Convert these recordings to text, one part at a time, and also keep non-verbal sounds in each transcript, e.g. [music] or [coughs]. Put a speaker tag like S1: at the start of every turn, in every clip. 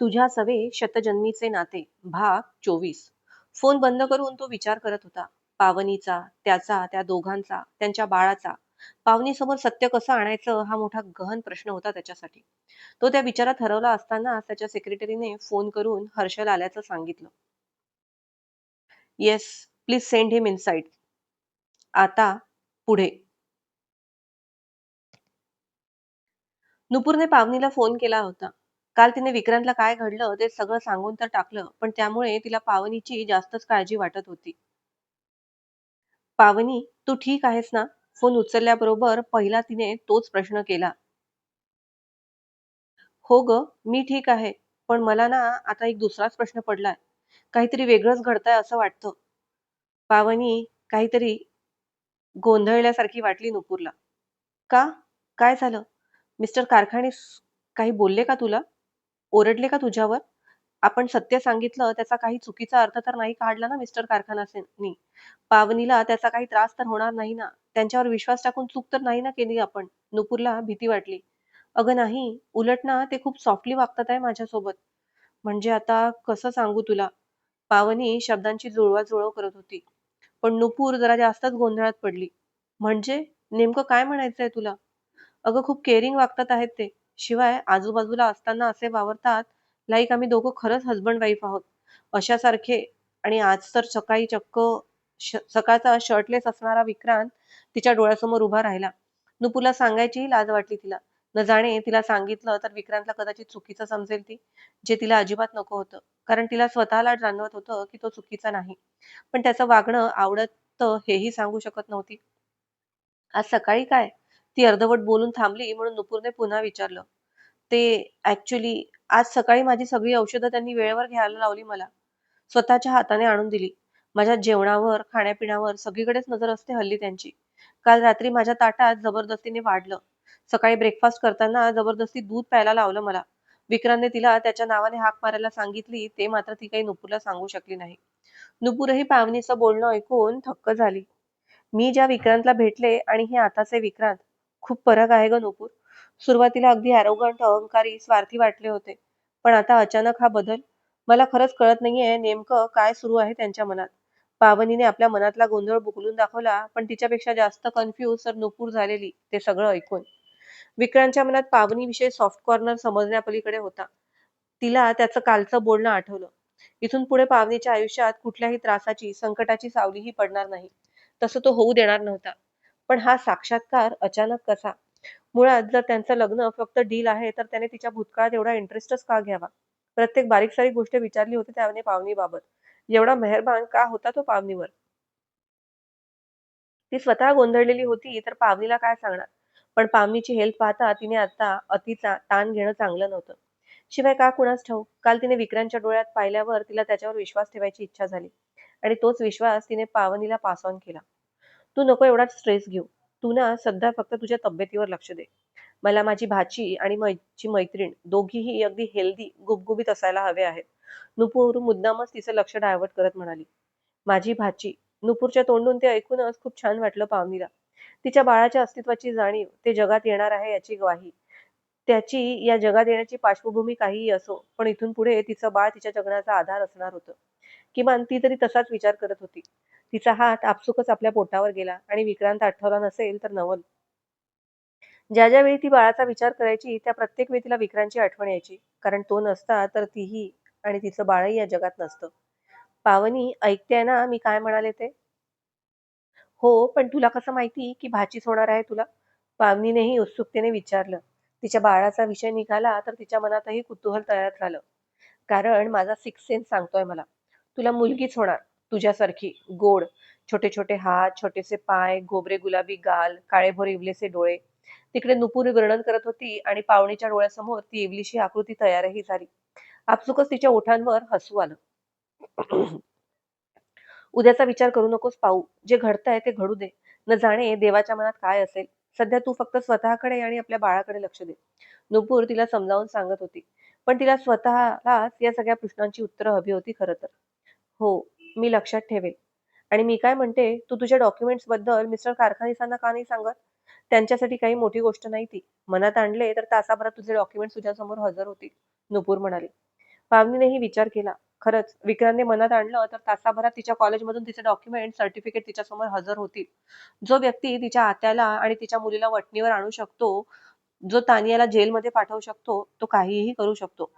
S1: तुझ्या सवे शतजन्मीचे नाते भाग चोवीस. फोन बंद करून तो विचार करत होता. पावनीचा त्याचा त्या दोघांचा त्यांच्या बाळाचा. पावनीसमोर सत्य कसं आणायचं हा मोठा गहन प्रश्न होता त्याच्यासाठी. तो त्या विचारात हरवला असताना त्याच्या सेक्रेटरीने फोन करून हर्षल आल्याचं सांगितलं. Yes please send him inside आता पुढे. नुपूरने पावनीला फोन केला होता. काल तिने विक्रांतला काय घडलं ते सगळं सांगून तर टाकलं पण त्यामुळे तिला पावनीची जास्तच काळजी वाटत होती. पावनी तू ठीक आहेस ना? फोन उचलल्याबरोबर पहिला तिने तोच प्रश्न केला. हो ग मी ठीक आहे पण मला ना आता एक दुसराच प्रश्न पडलाय. काहीतरी वेगळंच घडतंय असं वाटतं. पावनी काहीतरी गोंधळल्यासारखी वाटली नुपूरला. का? काय झालं? मिस्टर कारखाने काही बोलले का तुला? ओरडले का तुझ्यावर? आपण सत्य सांगितलं त्याचा काही चुकीचा अर्थ तर नाही काढला ना मिस्टर कारखानासेनी? पावनीला त्याचा काही त्रास तर होणार नाही ना? त्यांच्यावर विश्वास टाकून चूक तर नाही ना केली आपण? नुपूरला भीती वाटली. अगं नाही उलट ना ते खूप सॉफ्टली वागतात आहे माझ्यासोबत. म्हणजे आता कसं सांगू तुला? पावनी शब्दांची जुळवाजुळव करत होती. पण नुपूर जरा जास्तच गोंधळात पडली. म्हणजे? नेमकं काय म्हणायचंय तुला? अगं खूप केअरिंग वागतात आहेत ते. शिवाय आजूबाजूला असताना असे वावरतात लाईक आम्ही दोघं खरंच हजबंड वाईफ आहोत. अशासारखे आणि आज तर सकाळी चक्क सकाळचा शर्टलेस असणारा विक्रांत तिच्या डोळ्यासमोर उभा राहिला. नुपूला सांगायची लाज वाटली तिला. न जाणे तिला सांगितलं तर विक्रांतला कदाचित चुकीचं समजेल ती जे तिला अजिबात नको होतं. कारण तिला स्वतःला जाणवत होतं की तो चुकीचा नाही. पण त्याचं वागणं आवडत हेही सांगू शकत नव्हती. आज सकाळी काय? ती अर्धवट बोलून थांबली म्हणून नुपूरने पुन्हा विचारलं ते ऍक्च्युली आज सकाळी माझी सगळी औषधं त्यांनी वेळेवर घ्यायला लावली मला. स्वतःच्या हाताने आणून दिली. माझ्या जेवणावर खाण्यापिण्यावर सगळीकडेच नजर असते हल्ली त्यांची. काल रात्री माझ्या ताटात जबरदस्तीने वाढलं. सकाळी ब्रेकफास्ट करताना जबरदस्ती दूध प्यायला लावलं मला. विक्रांतने तिला त्याच्या नावाने हाक मारायला सांगितली ते मात्र ती काही नुपूरला सांगू शकली नाही. नुपूरही पावनीचं बोलणं ऐकून थक्क झाली. मी ज्या विक्रांतला भेटले आणि हे आताचे विक्रांत खूप फरक आहे ग नुपूर. सुरुवातीला अगदी अरोगंट अहंकारी स्वार्थी वाटले होते. पण आता अचानक हा बदल मला खरंच कळत नाहीये नेमकं काय सुरू आहे त्यांच्या मनात. पावनीने आपल्या मनातला गोंधळ बुकलून दाखवला पण तिच्यापेक्षा जास्त कन्फ्यूज तर नुपूर झालेली ते सगळं ऐकून. विक्रांतच्या मनात पावनीविषयी सॉफ्ट कॉर्नर समजण्यापलीकडे होता. तिला त्याचं कालचं बोलणं आठवलं. इथून पुढे पावनीच्या आयुष्यात कुठल्याही त्रासाची संकटाची सावलीही पडणार नाही. तसं तो होऊ देणार नव्हता. पण हा साक्षात्कार अचानक कसा? मुळात जर त्यांचं लग्न फक्त डील आहे तर त्याने तिच्या भूतकाळात एवढा इंटरेस्टच का घ्यावा? प्रत्येक बारीक सारीक गोष्ट विचारली होती त्याने पावनीबाबत. एवढा मेहरबान का होता तो पावनीवर? ती स्वतः गोंधळलेली होती तर पावनीला काय सांगणार? पण पावनीची हेल्थ पाहता तिने आता अतिचा ताण घेणं चांगलं नव्हतं. शिवाय का कुणास ठाऊक? काल तिने विक्रांतच्या डोळ्यात पाहिल्यावर तिला त्याच्यावर विश्वास ठेवायची इच्छा झाली. आणि तोच विश्वास तिने पावनीला पास ऑन केला. तू नको एवढा स्ट्रेस घेऊ. तू ना सध्या फक्त तुझ्या तब्येतीवर लक्ष दे. मला माझी भाची आणि माझी मैत्रीण दोघीही अगदी हेल्दी गुबगुबीत असायला हवे आहेत. नुपूर मुद्दामच तिचं लक्ष डायव्हर्ट करत म्हणाली. माझी भाची नुपूरच्या तोंडून ते ऐकूनच खूप छान वाटलं पावनीला. तिच्या बाळाच्या अस्तित्वाची जाणीव ते जगात येणार आहे याची ग्वाही. त्याची या जगात येण्याची पार्श्वभूमी काहीही असो पण इथून पुढे तिचं बाळ तिच्या जगण्याचा आधार असणार होतं. किमान ती तरी तसाच विचार करत होती. तिचा हात आपसुकच आपल्या पोटावर गेला आणि विक्रांत आठवला नसेल तर नवल. ज्या ज्या वेळी ती बाळाचा विचार करायची त्या प्रत्येक वेळी तिला विक्रांतची आठवण यायची. कारण तो नसता तर तीही आणि तिचं बाळही या जगात नसतं. पावनी ऐकतेय ना मी काय म्हणाले ते? हो पण तुला कसं माहिती की भाचीच होणार आहे तुला? पावनीनेही उत्सुकतेने विचारलं. तिच्या बाळाचा विषय निघाला तर तिच्या मनातही कुतूहल तयार झालं. कारण माझा सिक्स सेन्स सांगतोय मला. तुला मुलगीच होणार. तुझ्यासारखी गोड छोटे छोटे हात छोटेसे पाय गोबरे गुलाबी गाल काळेभोर इवलेसे डोळे. तिकडे नुपूर वर्णन करत होती आणि पावणीच्या डोळ्यासमोर ती इवलीशी आकृती तयारही झाली. आपसुकच तिच्या ओठांवर हसू आलं. उद्याचा विचार करू नकोस पाहू. जे घडतंय ते घडू दे. न जाणे देवाच्या मनात काय असेल. सध्या तू फक्त स्वतःकडे आणि आपल्या बाळाकडे लक्ष दे. नुपूर तिला समजावून सांगत होती. पण तिला स्वतःलाच या सगळ्या प्रश्नांची उत्तरं हवी होती खरं तर. हो मी लक्षात ठेवेल. आणि मी काय म्हणते तू तुझ्या डॉक्युमेंट्सबद्दल मिस्टर कारखानिसांना का नाही सांगत? त्यांच्यासाठी काही मोठी गोष्ट नाही ती. मनात आणले तर तासाभरात तुझे डॉक्युमेंट्स तुझ्यासमोर हजर होतील नुपूर म्हणाले. पावनीनेही विचार केला. खरंच विक्रांतने मनात आणलं तर तासाभरात तिच्या कॉलेजमधून तिचे डॉक्युमेंट सर्टिफिकेट तिच्यासमोर हजर होतील. जो व्यक्ती तिच्या आत्याला आणि तिच्या मुलीला वटणीवर आणू शकतो जो तानियाला जेलमध्ये पाठवू शकतो तो काहीही करू शकतो.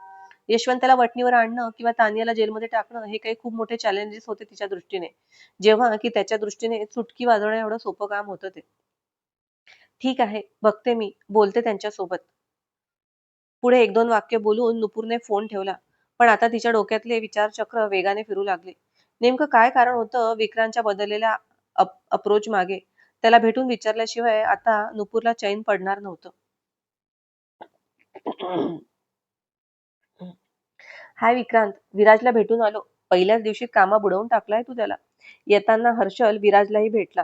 S1: यशवंताला वटणीवर आणणं किंवा तानियाला जेलमध्ये टाकणं हे काही खूप मोठे चॅलेंजेस होते तिच्या दृष्टीने. जेव्हा की त्याच्या दृष्टीने चुटकी वाजवणं एवढं सोपं काम होतं ते. ठीक आहे बघते मी बोलते त्यांच्यासोबत. पुढे एक दोन वाक्य बोलून नुपूरने फोन ठेवला. पण आता तिच्या डोक्यातले विचारचक्र वेगाने फिरू लागले. नेमकं काय कारण होतं विक्रांतच्या बदललेल्या अप्रोच मागे? त्याला भेटून विचारल्याशिवाय आता नुपूरला चैन पडणार नव्हतं. हाय विक्रांत विराजला भेटून आलो. पहिल्याच दिवशी कामा बुडवून टाकलाय तू त्याला. येताना हर्षल विराजलाही भेटला.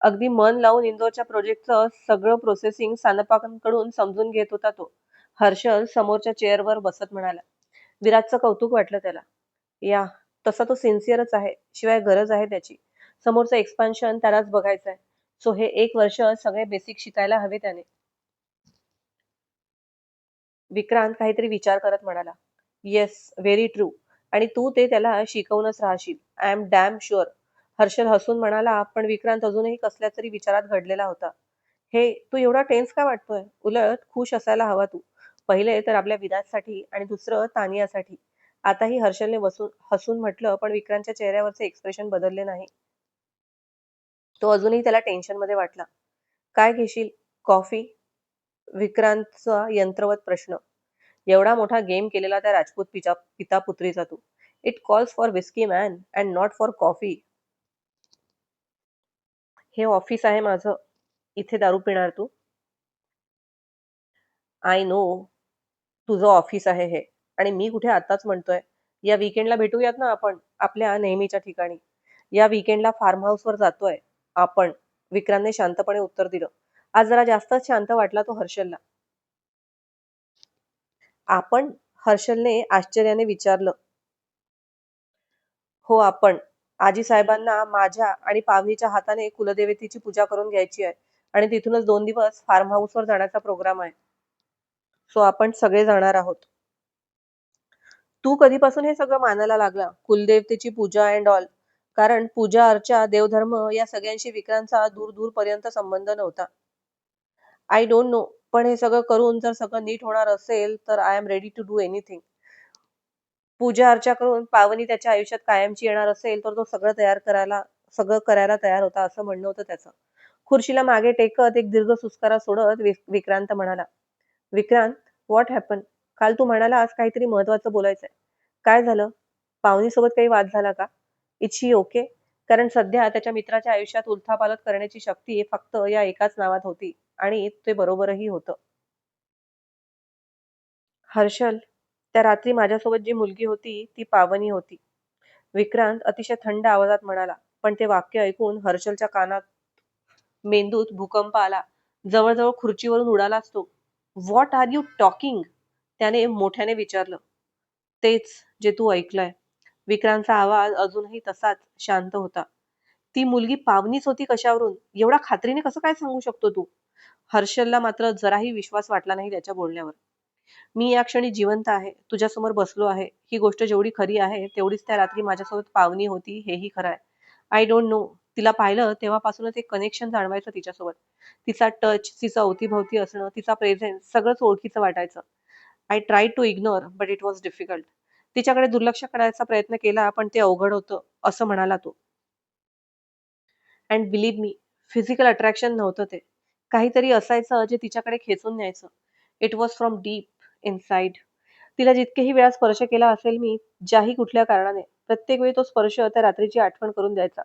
S1: अगदी मन लावून इंदोरच्या प्रोजेक्टचं सगळं प्रोसेसिंग सानपाकांकडून समजून घेत होता तो. हर्षल समोरच्या चेअरवर बसत म्हणाला. विराजचं कौतुक वाटलं त्याला. या तसा तो सिन्सिअरच आहे. शिवाय गरज आहे त्याची. समोरचं एक्सपान्शन त्यालाच बघायचं आहे सो हे एक वर्ष सगळे बेसिक शिकायला हवे त्याने. विक्रांत काहीतरी विचार करत म्हणाला येस व्हेरी ट्रू आणि तू ते त्याला शिकवूनच राहशील. I am damn sure Harshal हसून म्हणाला पण विक्रांत अजूनही कसल्या तरी विचारात घडलेला होता. हे तू एवढा टेन्स का वाटतोय? उलट खुश असायला हवा तू. पहिले तर आपल्या विराजसाठी आणि दुसरं तानियासाठी. आताही हर्षलने बसून हसून म्हटलं पण विक्रांतच्या चेहऱ्यावरचे एक्सप्रेशन बदलले नाही. तो अजूनही त्याला टेन्शनमध्ये वाटला. काय घेशील? कॉफी? विक्रांतचा यंत्रवत प्रश्न. एवढा मोठा गेम केलेला त्या राजपूत पिता पिता पुत्रीचा तू. It calls for whisky man and not for coffee हे ऑफिस आहे माझं. इथे दारू पिणार तू? आय नो तुझं ऑफिस आहे हे. आणि मी कुठे आताच म्हणतोय? या विकेंडला भेटूयात ना आपण? आपल्या नेहमीच्या ठिकाणी. या विकेंडला फार्म हाऊसवर जातोय आपण. विक्रांतने शांतपणे उत्तर दिलं. आज जरा जास्तच शांत वाटला तो हर्षलला. आपण हर्षलने आश्चर्याने विचारलं. हो आपण. आजी साहेबांना माझ्या आणि पावनीच्या हाताने कुलदेवतेची पूजा करून घ्यायची आहे आणि तिथूनच दोन दिवस फार्म हाऊसवर जाण्याचा प्रोग्राम आहे. सो आपण सगळे जाणार आहोत. तू कधीपासून हे सगळं मानायला लागला? कुलदेवतेची पूजा अँड ऑल कारण पूजा अर्चा देवधर्म या सगळ्यांशी विक्रांतचा दूर दूर पर्यंत संबंध नव्हता. आय डोंट नो पण हे सगळं करून जर सगळं नीट होणार असेल तर I am ready to do anything पूजा अर्चा करून पावनी त्याच्या आयुष्यात कायमची येणार असेल तर तो सगळं तयार करायला सगळं करायला तयार होता असं म्हणणं होतं त्याचं. खुर्शीला मागे टेकत एक दीर्घ सुस्कारा सोडत विक्रांत म्हणाला विक्रांत व्हॉट हॅपन काल तू म्हणाला आज काहीतरी महत्वाचं बोलायचंय. काय झालं? पाहुणीसोबत काही वाद झाला का? इच्छी ओके कारण सध्या त्याच्या मित्राच्या आयुष्यात उलथापालत करण्याची शक्ती फक्त या एकाच नावात होती. आणि ते बरोबरही होतं. हर्षल त्या रात्री माझ्यासोबत जी मुलगी होती ती पावनी होती. विक्रांत अतिशय थंड आवाजात म्हणाला पण ते वाक्य ऐकून हर्षलच्या कानात मेंदूत भूकंप आला. जवळजवळ खुर्चीवरून उडाला असतो व्हॉट आर यू टॉकिंग त्याने मोठ्याने विचारलं. तेच जे तू ऐकलंय. विक्रांतचा आवाज अजूनही तसाच शांत होता. ती मुलगी पावनीच होती कशावरून? एवढा खात्रीने कसं काय सांगू शकतो तू? हर्षलला मात्र जराही विश्वास वाटला नाही त्याच्या बोलण्यावर. मी या क्षणी जिवंत आहे तुझ्यासमोर बसलो आहे. ही गोष्ट जेवढी खरी आहे तेवढीच त्या रात्री माझ्यासोबत पावनी होती हेही खरं आहे. आय डोंट नो तिला पाहिलं तेव्हापासूनच एक कनेक्शन जाणवायचं तिच्यासोबत. तिचा टच तिचा अवतीभवती असणं तिचा प्रेझेन्स सगळंच ओळखीचं वाटायचं. I try to ignore but it was difficult तिच्याकडे दुर्लक्ष करायचा प्रयत्न केला पण ते अवघड होतं असं म्हणाला तो. And believe me physical attraction नव्हतं ते. काहीतरी असायचं जे तिच्याकडे खेचून न्यायचं. It was from deep inside तिला जितकेही वेळा स्पर्श केला असेल मी ज्याही कुठल्या कारणाने प्रत्येक वेळी तो स्पर्श त्या रात्रीची आठवण करून द्यायचा.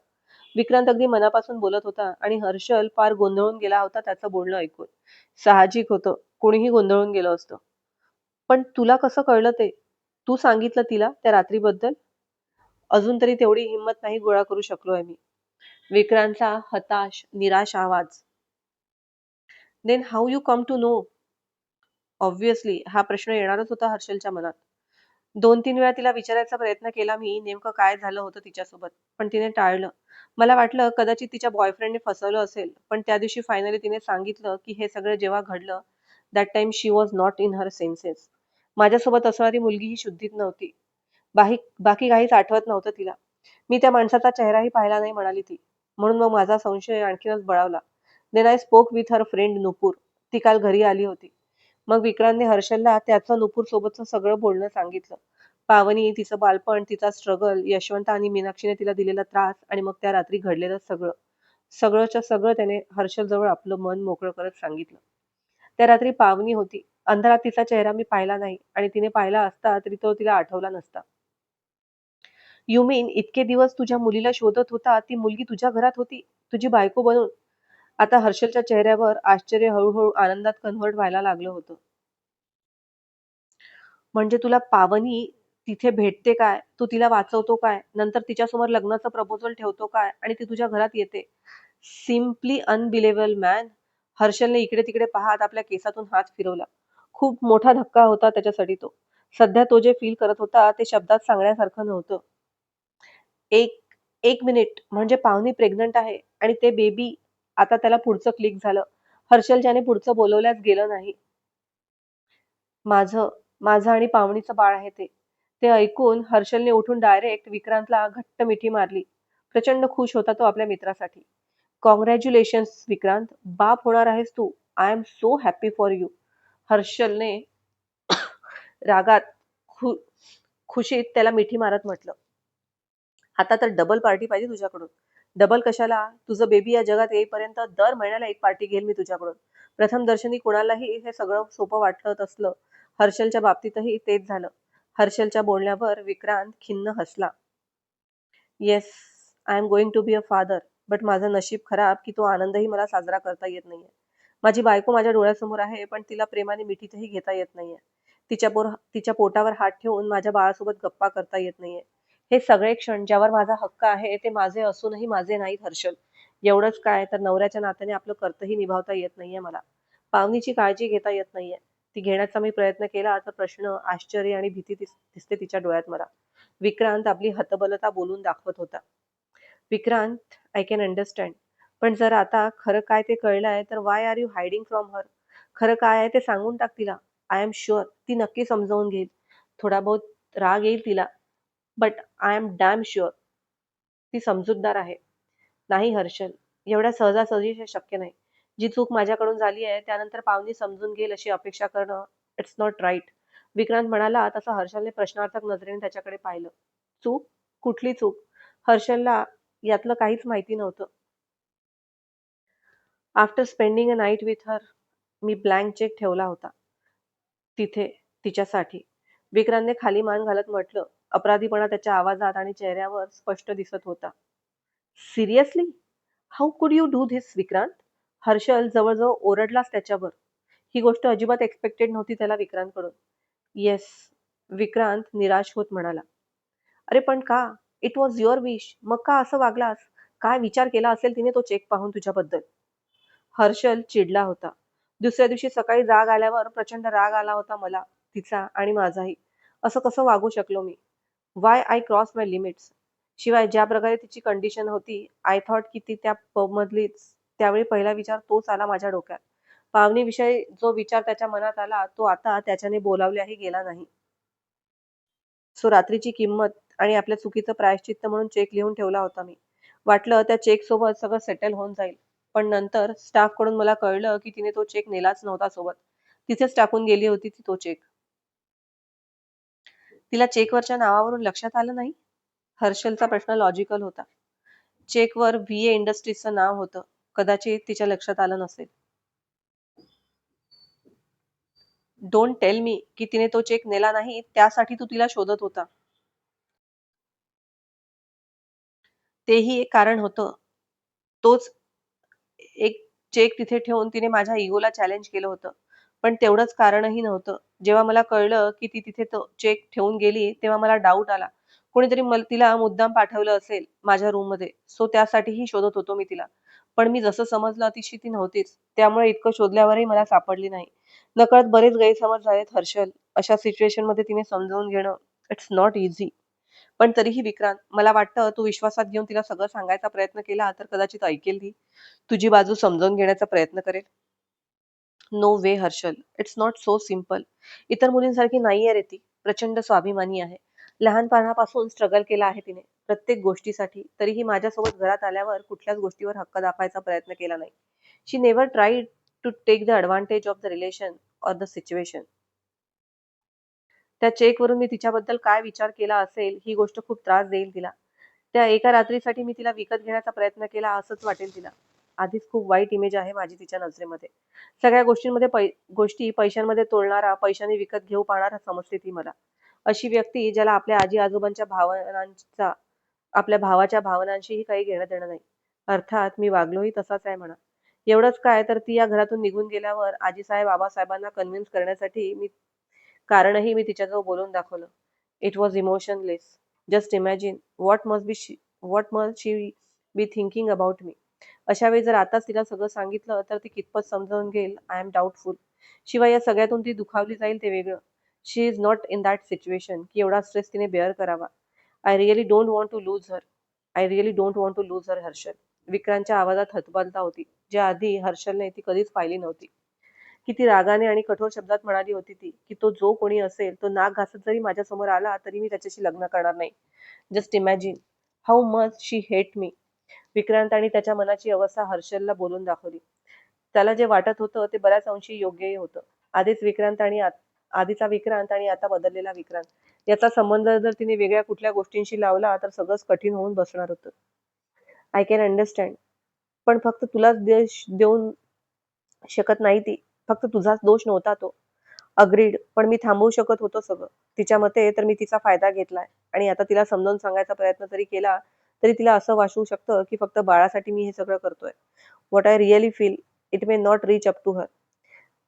S1: विक्रांत अगदी मनापासून बोलत होता आणि हर्षल फार गोंधळून गेला होता त्याचं बोलणं ऐकून. साहजिक होतं. कोणीही गोंधळून गेलं असतं. पण तुला कसं कळलं ते? तू सांगितलं तिला त्या रात्रीबद्दल? अजून तरी तेवढी हिंमत नाही गोळा करू शकलोय मी. विक्रांतचा हताश निराश आवाज. Then how you come to know obviously हा प्रश्न येणारच होता हर्षलच्या मनात. दोन तीन वेळा तिला विचारायचा प्रयत्न केला मी नेमकं काय झालं होतं तिच्यासोबत पण तिने टाळलं. मला वाटलं कदाचित तिच्या बॉयफ्रेंडने फसवलं असेल पण त्या दिवशी फायनली तिने सांगितलं की हे सगळं जेव्हा घडलं that time she was not in her senses माझ्यासोबत असणारी मुलगी ही शुद्धीत नव्हती. बाकी बाकी काहीच आठवत नव्हतं तिला. मी त्या माणसाचा चेहराही पाहिला नाही म्हणाली ती. म्हणून मग माझा संशय आणखीनच बळावला. Then I spoke with her friend Nupur ती काल घरी आली होती. मग विक्रांतने हर्षलला त्याचं नुपूर सोबतचं सगळं बोलणं सांगितलं. पावनी तिचं बालपण तिचा स्ट्रगल यशवंत आणि मीनाक्षीने तिला दिलेला त्रास आणि मग त्या रात्री घडलेलं सगळं. सगळंच्या सगळं त्याने हर्षल जवळ आपलं मन मोकळं करत सांगितलं. त्या रात्री पावनी होती. अंधारात तिचा चेहरा मी पाहिला नाही आणि तिने पाहिला असता तरी तो तिला आठवला नसता. यू मीन इतके दिवस तुझ्या मुलीला शोधत होता ती मुलगी तुझ्या घरात होती? तुझी बायको बनून आता हर्षलच्या चेहऱ्यावर आश्चर्य हळूहळू आनंदात कन्व्हर्ट व्हायला लागलं होतं. म्हणजे तुला पावनी तिथे भेटते काय? तू तिला वाचवतो काय? नंतर तिच्यासमोर लग्नाचं प्रपोजल ठेवतो काय? आणि ती तुझ्या घरात येते. सिम्पली अनबिलेबल मॅन हर्षलने इकडे तिकडे पाहत आपल्या केसातून हात फिरवला. खूप मोठा धक्का होता त्याच्यासाठी तो. सध्या तो जे फील करत होता ते शब्दात सांगण्यासारखं नव्हतं. एक एक मिनिट म्हणजे पाहुणी प्रेग्नंट आहे आणि ते बेबी आता त्याला पुढचं क्लिक झालं. हर्षल ज्याने पुढचं बोलवल्याच गेलं नाही. माझं माझं आणि पाहुणीचं बाळ आहे ते. ते ऐकून हर्षलने उठून डायरेक्ट विक्रांतला घट्ट मिठी मारली. प्रचंड खुश होता तो आपल्या मित्रासाठी. कॉंग्रॅच्युलेशन्स विक्रांत. बाप होणार आहेस तू. I am so happy for you हर्षलने [coughs] रागात खु खुशीत त्याला मिठी मारत म्हटलं. आता तर डबल पार्टी पाहिजे तुझ्याकडून. डबल कशाला? तुझं बेबी या जगात येईपर्यंत दर महिन्याला एक पार्टी घेईल मी तुझ्याकडून. प्रथम दर्शनी कुणालाही हे सगळं सोपं वाटत असलं हर्षलच्या बाबतीतही तेच झालं. हर्षलच्या बोलण्यावर विक्रांत खिन्न हसला. Yes I am going to be a father but माझं नशीब खराब की तो आनंदही मला साजरा करता येत नाहीये. माझी बायको माझ्या डोळ्यासमोर आहे पण तिला प्रेमाने मिठीतही घेता येत नाहीये. तिच्या पोर तिच्या पोटावर हात ठेवून माझ्या बाळासोबत गप्पा करता येत नाहीये. हे सगळे क्षण ज्यावर माझा हक्क आहे ते माझे असूनही माझे नाहीत हर्षल. एवढंच काय तर नवऱ्याच्या नात्याने आपलं कर्तही निभावता येत नाहीये मला. पावनीची काळजी घेता येत नाहीये. ती घेण्याचा मी प्रयत्न केला तर प्रश्न आश्चर्य आणि भीती दिसते तिच्या डोळ्यात मला. विक्रांत आपली हतबलता बोलून दाखवत होता. विक्रांत आय कॅन अंडरस्टँड पण जर आता खरं काय ते कळलंय तर why are you hiding from her खरं काय आहे ते सांगून टाक तिला. आय एम शुअर ती नक्की समजावून घेईल. थोडा बहुत राग येईल तिला. But I am damn sure ती समजूतदार आहे. नाही हर्षल. एवढ्या सहजासहजी हे शक्य नाही. जी चूक माझ्याकडून झाली आहे त्यानंतर पाहुणी समजून घेईल अशी अपेक्षा करणं इट्स नॉट राईट विक्रांत म्हणाला तसं हर्षलने प्रश्नार्थक नजरेने त्याच्याकडे पाहिलं. चूक? कुठली चूक? हर्षलला यातलं काहीच माहिती नव्हतं. After spending a night with her me blank cheque ठेवला होता. तिथे तिच्यासाठी. विक्रांतने खाली मान घालत म्हटलं अपराधीपणा त्याच्या आवाजात आणि चेहऱ्यावर स्पष्ट दिसत होता. Seriously how could you do this Vikrant? Harshal जवळजवळ ओरडलाच त्याच्यावर. ही गोष्ट अजिबात एक्सपेक्टेड नव्हती त्याला विक्रांतकडून. येस विक्रांत निराश होत म्हणाला. अरे पण का? इट वॉज युअर विश मग का असं वागलास? काय विचार केला असेल तिने तो चेक पाहून तुझ्याबद्दल? हर्षल चिडला होता. दुसऱ्या दिवशी सकाळी जाग आल्यावर प्रचंड राग आला होता मला तिचा आणि माझाही. असं कसं वागू शकलो मी? Why I cross my limits शिवाय ज्या प्रकारे तिची कंडिशन होती आय थॉट की ती त्या पबमधलीच त्यावेळी पहिला विचार तोच आला माझ्या डोक्यात. पाहुणीविषयी जो विचार त्याच्या मनात आला तो आता त्याच्याने बोलावल्याही गेला नाही. सो रात्रीची किंमत आणि आपल्या चुकीचं प्रायश्चित्त म्हणून चेक लिहून ठेवला होता मी. वाटलं त्या चेक सोबत सगळं सेटल होऊन जाईल. पण नंतर स्टाफकडून मला कळलं की तिने तो चेक नेलाच नव्हता सोबत. तिथेच टाकून गेली होती ती तो चेक तिला चेकवरच्या नावावरून लक्षात आलं नाही? हर्षलचा प्रश्न लॉजिकल होता. चेकवर व्ही ए इंडस्ट्रीजचं नाव होतं. कदाचित तिच्या लक्षात आलं नसेल. डोंट टेल मी की तिने तो चेक नेला नाही त्यासाठी तू तिला शोधत होता. तेही एक कारण होतं. तोच एक चेक तिथे ठेवून तिने माझ्या इगोला चॅलेंज केलं होतं. पण तेवढंच कारणही नव्हतं. जेव्हा मला कळलं की ती तिथे तो चेक ठेवून गेली तेव्हा मला डाऊट आला. कोणीतरी मला तिला मुद्दाम पाठवलं असेल माझ्या रूममध्ये. सो त्यासाठीही शोधत होतो मी तिला. पण मी जसं समजलं तिशी ती नव्हतीच. त्यामुळे इतकं शोधल्यावरही मला सापडली नाही. नकळत बरेच गैरसमज झालेत हर्षल. अशा सिच्युएशनमध्ये तिने समजावून घेणं इट्स नॉट इझी पण तरीही विक्रांत मला वाटतं तू विश्वासात घेऊन तिला सगळं सांगायचा प्रयत्न केला तर कदाचित ऐकेल ती तुझी बाजू समजावून घेण्याचा प्रयत्न करेल. No way Harshal it's not so simple इतर मुलींसारखी नाही आहे रे ती. प्रचंड स्वाभिमानी आहे. लहानपणापासून स्ट्रगल केला आहे तिने. प्रत्येक गोष्टीसाठी. तरीही माझ्यासोबत घरात आल्यावर कुठल्याच गोष्टीवर हक्क दाखवायचा प्रयत्न केला नाही. She never try to take the advantage of the relation or the situation त्या चेकवरून मी तिच्याबद्दल काय विचार केला असेल ही गोष्ट खूप त्रास देईल तिला. त्या एका रात्रीसाठी मी तिला विकत घेण्याचा प्रयत्न केला असंच वाटेल तिला. आधीच खूप वाईट इमेज आहे माझी तिच्या नजरेमध्ये. सगळ्या गोष्टींमध्ये पै गोष्टी पैशांमध्ये तोलणारा पैशाने विकत घेऊ पाहणारा समजते ती मला. अशी व्यक्ती ज्याला आपल्या आजी आजोबांच्या भावनांचा आपल्या भावाच्या भावनांशीही काही घेणं देणं नाही. अर्थात मी वागलोही तसाच आहे म्हणा. एवढंच काय तर ती या घरातून निघून गेल्यावर आजीसाहेब बाबासाहेबांना कन्व्हिन्स करण्यासाठी मी कारणही मी तिच्याजवळ बोलून दाखवलं. It was emotionless just imagine what must be she what must she be thinking about me अशा वेळी जर आताच तिला सगळं सांगितलं तर ती कितपत समजावून घेईल? आय एम डाऊटफुल शिवाय या सगळ्यातून ती दुखावली जाईल ते वेगळं. She is not in that situation की एवढा स्ट्रेस तिने बेअर करावा. I really don't want to lose her I really don't want to lose her Harshal. विक्रांतच्या आवाजात हतबलता होती. ज्या आधी हर्षलने ती कधीच पाहिली नव्हती. किती रागाने आणि कठोर शब्दात म्हणाली होती ती की तो जो कोणी असेल तो नाक घासत जरी माझ्यासमोर आला तरी मी त्याच्याशी लग्न करणार नाही. Just imagine how much she hate me Vikrant आणि त्याच्या मनाची अवस्था हर्षलला बोलून दाखवली. त्याला जे वाटत होतं ते बऱ्याच अंशी योग्यही होतं. आधीच विक्रांत आणि आधीचा विक्रांत आणि आता बदललेला विक्रांत. याचा संबंध जर तिने वेगळ्या कुठल्या गोष्टींशी लावला तर सगळंच कठीण होऊन बसणार होतं. आय कॅन अंडरस्टँड पण फक्त तुलाच देश देऊन शकत नाही ती. फक्त तुझाच दोष नव्हता तो. अग्रीड पण मी थांबवू शकत होतो सगळं. तिच्या मते तर मी तिचा फायदा घेतलाय. आणि आता तिला समजावून सांगायचा प्रयत्न तरी केला तरी तिला असं वाटू शकतं की फक्त बाळासाठी मी हे सगळं करतोय. What I really feel it may not reach up to her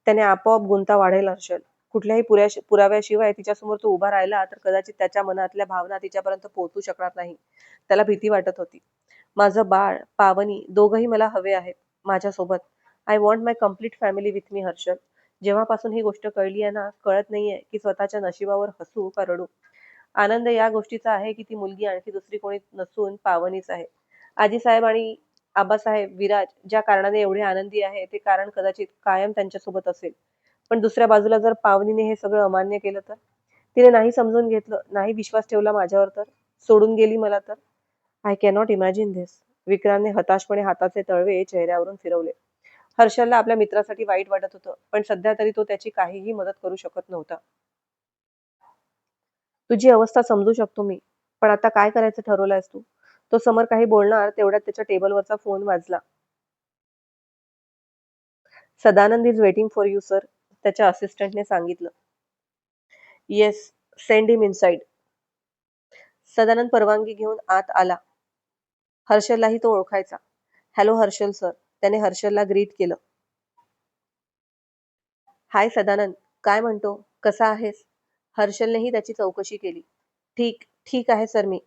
S1: त्याने आपोआप गुंता वाढेल हर्षल. कुठल्याही पुऱ्या पुराव्याशिवाय तिच्यासमोर तो उभा राहिला तर कदाचित त्याच्या मनातल्या भावना तिच्यापर्यंत पोहोचू शकणार नाही. त्याला भीती वाटत होती. माझं बाळ पावनी दोघंही मला हवे आहेत माझ्यासोबत. I want my complete family with me Harshal. जेव्हापासून ही गोष्ट कळली आहे ना कळत नाहीये की स्वतःच्या नशिबावर हसू का रडू. आनंद या गोष्टीचा आहे की ती मुलगी आणखी दुसरी कोणी नसून पावनीच आहे. आजीसाहेब आणि आबासाहेब विराज ज्या कारणाने एवढे आनंदी आहे ते कारण कदाचित कायम त्यांच्यासोबत असेल. पण दुसऱ्या बाजूला जर पावनीने हे सगळं अमान्य केलं तर? तिने नाही समजून घेतलं नाही विश्वास ठेवला माझ्यावर तर? सोडून गेली मला तर? आय कॅनॉट इमॅजिन धिस विक्रांतने हताशपणे हाताचे तळवे चेहऱ्यावरून फिरवले. हर्षलला आपल्या मित्रासाठी वाईट वाटत होतं पण सध्या तरी तो त्याची काहीही मदत करू शकत नव्हता. तुझी अवस्था समजू शकतो मी पण आता काय करायचं ठरवलंयस तू? तो समोर काही बोलणार तेवढ्यात त्याच्या टेबलवरचा फोन वाजला. Sadanand is waiting for you sir त्याच्या असिस्टंटने सांगितलं. Yes send him inside Sadanand परवानगी घेऊन आत आला. हर्षललाही तो ओळखायचा. हॅलो हर्षल सर त्याने हर्षलला ग्रीट केलं. हाय सदानंद. काय म्हणतो? कसा आहेस? हर्षलनेही त्याची चौकशी केली. ठीक ठीक आहे सर मी.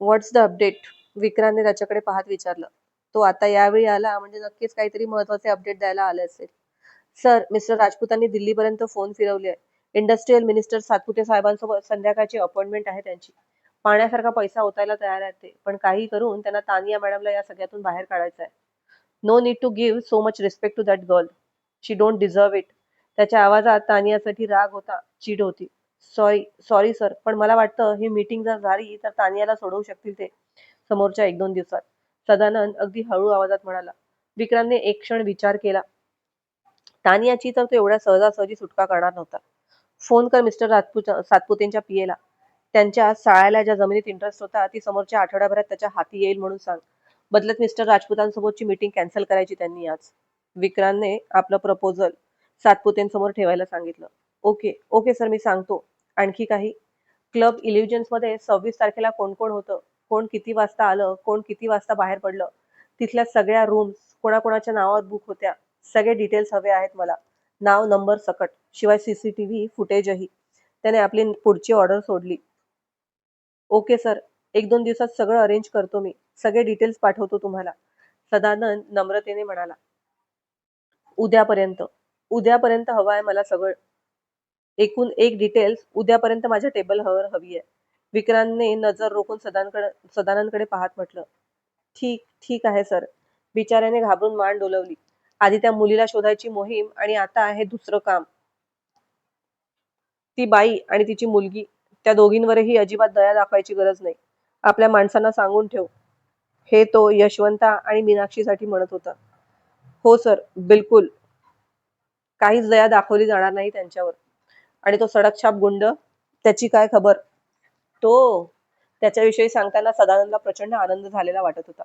S1: व्हॉट्स द अपडेट विक्रांतने त्याच्याकडे पाहत विचारलं. तो आता यावेळी आला म्हणजे नक्कीच काहीतरी महत्त्वाचे अपडेट द्यायला आले असेल. सर मिस्टर राजपूतांनी दिल्लीपर्यंत फोन फिरवले आहे. इंडस्ट्रीयल मिनिस्टर सातपुते साहेबांसोबत संध्याकाळची अपॉइंटमेंट आहे त्यांची. पाण्यासारखा पैसा ओतायला तयार आहेत ते पण काही करून त्यांना तानिया मॅडमला या सगळ्यातून बाहेर काढायचं आहे. No need to give so much respect to that girl she don't deserve it त्याच्या आवाजात तानियासाठी राग होता चीड होती. सॉरी सॉरी सर पण मला वाटतं ही मीटिंग जर झाली तर तानियाला सोडवू शकतील ते समोरच्या एक दोन दिवसात. सदानंद अगदी हळू आवाजात म्हणाला विक्रांतने एक क्षण विचार केला. तानियाची तर तो एवढ्या सहजासहजी सुटका करणार नव्हता. फोन कर मिस्टर राजपूत सातपुतेंच्या पियेला त्यांच्या साळ्याला ज्या जमिनीत इंटरेस्ट होता ती समोरच्या आठवड्याभरात त्याच्या हाती येईल म्हणून सांग. बदलत मिस्टर राजपुतांसोबतची मीटिंग कॅन्सल करायची त्यांनी आज. विक्रांतने आपलं प्रपोजल सातपुतेंसमोर ठेवायला सांगितलं. ओके ओके सर मी सांगतो. आणखी काही? क्लब इल्युजन्समध्ये सव्वीस तारखेला कोण कोण होतं? कोण किती वाजता आलं? कोण किती वाजता बाहेर पडलं? तिथल्या सगळ्या रूम्स कोणाकोणाच्या नावावर बुक होत्या? सगळे डिटेल्स हवे आहेत मला. नाव नंबर सकट. शिवाय सीसीटीव्ही फुटेजही. त्याने आपली पुढची ऑर्डर सोडली. ओके सर एक दोन दिवसात सगळं अरेंज करतो मी. सगळे डिटेल्स पाठवतो तुम्हाला. सदानंद नम्रतेने म्हणाला. उद्यापर्यंत. उद्यापर्यंत हवं आहे मला सगळं. एकूण एक डिटेल्स उद्यापर्यंत माझ्या टेबलवर हवी आहे. विक्रांतने नजर रोखून सदानकडे सदानंदकडे पाहत म्हटलं ठीक ठीक आहे सर बिचाऱ्याने घाबरून मान डोलवली. आधी त्या मुलीला शोधायची मोहीम आणि आता आहे दुसरं काम. ती बाई आणि तिची मुलगी त्या दोघींवरही अजिबात दया दाखवायची गरज नाही. आपल्या माणसांना सांगून ठेव. हे तो यशवंता आणि मीनाक्षीसाठी म्हणत होता. हो सर बिलकुल. काहीच दया दाखवली जाणार नाही त्यांच्यावर. आणि तो सडकछाप गुंड त्याची काय खबर? तो त्याच्याविषयी सांगताना सदानंदला प्रचंड आनंद झालेला वाटत होता.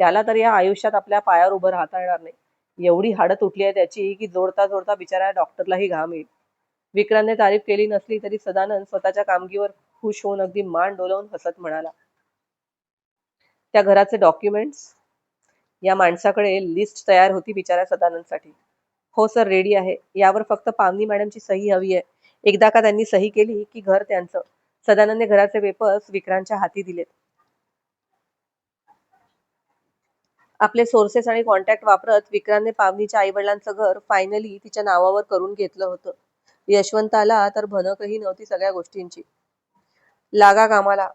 S1: त्याला तर या आयुष्यात आपल्या पायावर उभं राहता येणार नाही. एवढी हाडं तुटली आहे त्याची की जोडता जोडता बिचारा डॉक्टरलाही घाम येईल. विक्रांतने तारीफ केली नसली तरी सदानंद स्वतःच्या कामगीवर खुश होऊन अगदी मान डोलवून हसत म्हणाला त्या घराचे डॉक्युमेंट्स या माणसाकडे लिस्ट तयार होती बिचाऱ्या सदानंदसाठी. हो सर रेडी आहे. यावर फक्त पावनी मॅडमची सही हवी आहे. एकदा का त्यांनी सही केली की घर त्यांचं. सदानंदने घराचे पेपर्स विक्रांतच्या हाती दिलेत. आपले सोर्सेस आणि कॉन्टॅक्ट वापरत विक्रांतने पावनीच्या आई वडिलांचं घर फायनली तिच्या नावावर करून घेतलं होतं. यशवंताला तर भनकही नव्हती सगळ्या गोष्टींची. लागा कामाला.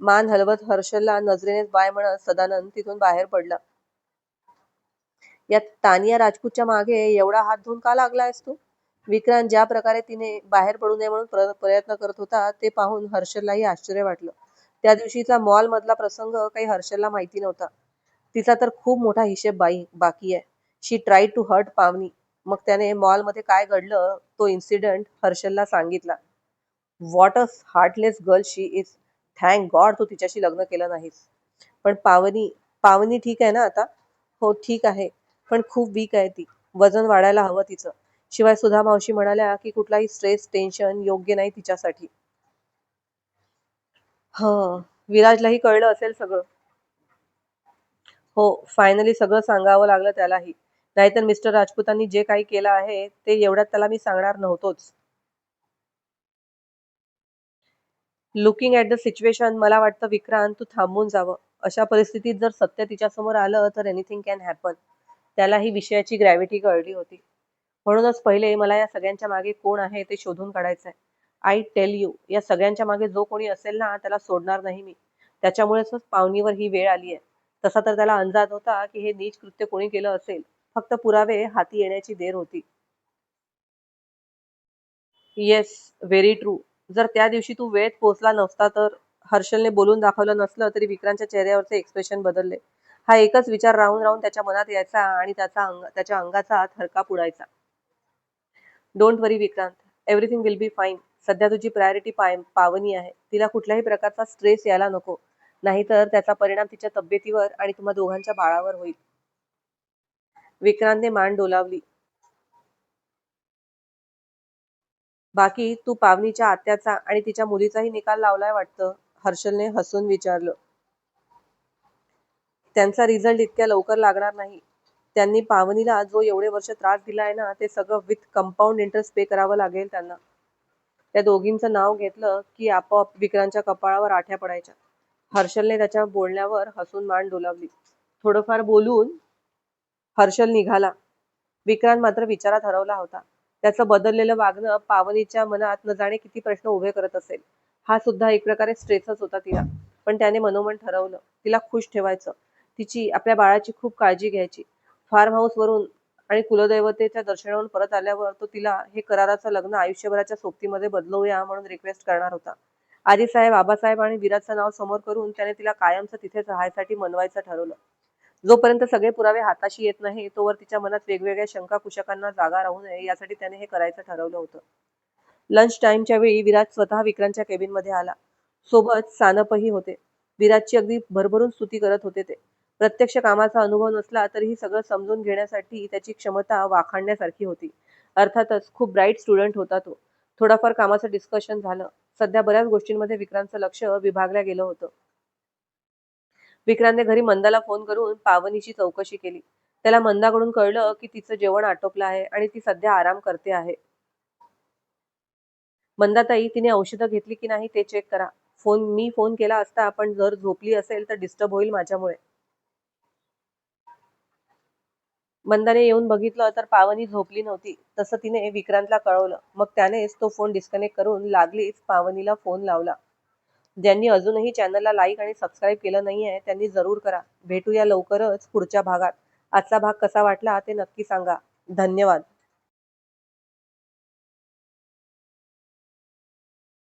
S1: मान हलवत हर्षलला नजरेनेच बाय म्हणत सदानंद तिथून बाहेर पडला. या तानिया राजपूतच्या मागे एवढा हात धुवून का लागलायस तू? विक्रांत ज्या प्रकारे तिने बाहेर पडू नये म्हणून प्रयत्न करत होता ते पाहून हर्षललाही आश्चर्य वाटलं. त्या दिवशीचा मॉल मधला प्रसंग काही हर्षलला माहिती नव्हता. तिचा तर खूप मोठा हिशेब बाई बाकी आहे. शी ट्राय टू हर्ट पावनी. मग त्याने मॉलमध्ये काय घडलं तो इन्सिडेंट हर्षलला सांगितला. What a heartless girl she is thank god तू तिच्याशी लग्न केलं नाहीस. पण पावनी पावनी ठीक आहे ना आता? हो ठीक आहे. पण खूप वीक आहे ती. वजन वाढायला हवं तिचं. शिवाय सुधा मावशी म्हणाल्या की कुठलाही स्ट्रेस टेन्शन योग्य नाही तिच्यासाठी. ह विराजलाही कळलं असेल सगळं. हो फायनली सगळं सांगावं लागलं त्यालाही. नाहीतर मिस्टर राजपूतांनी जे काही केलं आहे ते एवढ्यात त्याला मी सांगणार नव्हतोच. लुकिंग ऍट द सिच्युएशन मला वाटतं विक्रांत तू थांबून जावं. अशा परिस्थितीत जर सत्य तिच्यासमोर आलं तर एनिथिंग कॅन हॅपन त्याला ही विषयाची ग्रॅव्हिटी कळली होती. म्हणूनच पहिले मला या सगळ्यांच्या मागे कोण आहे ते शोधून काढायचं आहे आय टेल यू या सगळ्यांच्या मागे जो कोणी असेल ना त्याला सोडणार नाही मी. त्याच्यामुळेच पावनीवर ही वेळ आली आहे तसा तर त्याला अंदाज होता की हे नीच कृत्य कोणी केलं असेल. फक्त पुरावे हाती येण्याची देर होती. येस व्हेरी ट्रू जर त्या दिवशी तू वेळेत पोहोचला नसता तर हर्षलने बोलून दाखवलं नसलं तरी विक्रांतच्या चेहऱ्यावरचे एक्सप्रेशन बदलले. हा एकच विचार राहून राहून त्याच्या मनात यायचा आणि त्याचा अंग त्याच्या अंगाचा थरकाप उडायचा don't worry Vikrant. Everything will be fine सध्या तुझी प्रायोरिटी पाय पावनी आहे. तिला कुठल्याही प्रकारचा स्ट्रेस यायला नको. नाहीतर त्याचा परिणाम तिच्या तब्येतीवर आणि तुम्हा दोघांच्या बाळावर होईल. विक्रांतने मान डोलावली. बाकी तू पावनीच्या आत्याचा आणि तिच्या मुलीचाही निकाल लावलाय वाटतं हर्षलने हसून विचारलं. त्यांचा रिझल्ट इतक्या लवकर लागणार नाही. त्यांनी पावनीला जो एवढे वर्ष त्रास दिला आहे ना ते सगळं विथ कंपाऊंड इंटरेस्ट पे करावं लागेल त्यांना. त्या दोघींचं नाव घेतलं की आपोआप विक्रांतच्या कपाळावर आठ्या पडायच्या. हर्षलने त्याच्या बोलण्यावर हसून मान डोलावली. थोडंफार बोलून हर्षल निघाला. विक्रांत मात्र विचारात हरवला होता. त्याचं बदललेलं वागणं पावनीच्या मनात न जाणे किती प्रश्न उभे करत असेल. हा सुद्धा एक प्रकारे स्ट्रेसच होता तिला. पण त्याने मनोमन ठरवलं. तिला खुश ठेवायचं. तिची आपल्या बाळाची खूप काळजी घ्यायची. फार्म हाऊस वरून आणि कुलदैवतेच्या दर्शनावरून परत आल्यावर तो तिला हे कराराचं लग्न आयुष्यभराच्या सोबतीमध्ये बदलवूया म्हणून रिक्वेस्ट करणार होता. आजीसाहेब बाबासाहेब आणि विराजचं नाव समोर करून त्याने तिला कायमचं तिथेच राहायसाठी मनवायचं ठरवलं. जोपर्यंत सगळे पुरावे हाताशी येत नाही तोवर तिच्या मनात वेगवेगळ्या शंका कुशकांना जागा राहू नये यासाठी त्याने हे करायचं ठरवलं होतं. लंच टाइमच्या वेळी विराज स्वतः विक्रांतच्या केबिनमध्ये आला. सोबत सानपही होते. विराजची अगदी भरभरून स्तुती करत होते ते. प्रत्यक्ष कामाचा अनुभव नसला तरीही सगळं समजून घेण्यासाठी त्याची क्षमता वाखाणण्यासारखी होती. अर्थातच खूप ब्राईट स्टुडंट होता तो. थोडाफार कामाचं डिस्कशन झालं. सध्या बऱ्याच गोष्टींमध्ये विक्रांतचं लक्ष विभागल्या गेलं होतं. विक्रांतने घरी मंदाला फोन करून पावनीची चौकशी केली. त्याला मंदाकडून कळलं की तिचं जेवण आटोपलं आहे आणि ती सध्या आराम करते आहे. मंदाताई तिने औषधं घेतली की नाही ते चेक करा. फोन मी फोन केला असता पण जर झोपली असेल तर डिस्टर्ब होईल माझ्यामुळे. मंदाने येऊन बघितलं तर पावनी झोपली नव्हती. तसं तिने विक्रांतला कळवलं. मग त्यानेच तो फोन डिस्कनेक्ट करून लागलीच पावनीला फोन लावला. ज्यांनी अजूनही चॅनलला लाईक आणि सबस्क्राईब केलं नाहीये त्यांनी जरूर करा. भेटूया लवकरच पुढच्या भागात. आजचा भाग कसा वाटला ते नक्की सांगा. धन्यवाद.